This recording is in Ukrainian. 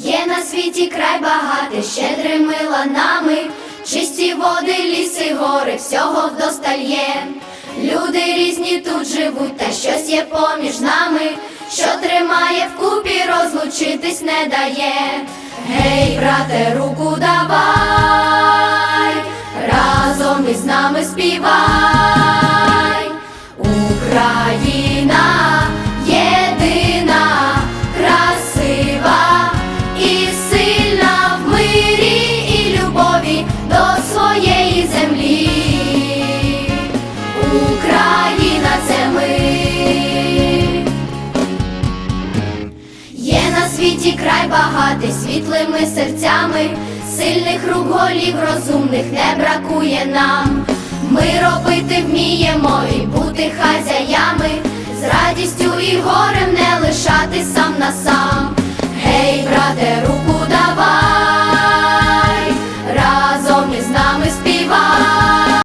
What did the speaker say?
Є на світі край багатий, щедрими ланами, чисті води, ліси, гори, всього вдосталь є. Люди різні тут живуть, та щось є поміж нами, що тримає вкупі, розлучитись не дає. Гей, брате, руку давай, разом із нами співай. Україна до своєї землі. Україна це ми. Є на світі край багатий світлими серцями, сильних рук голів розумних не бракує нам. Ми робити вміємо і бути хазяями, з радістю і горем не лишати. з нами співає.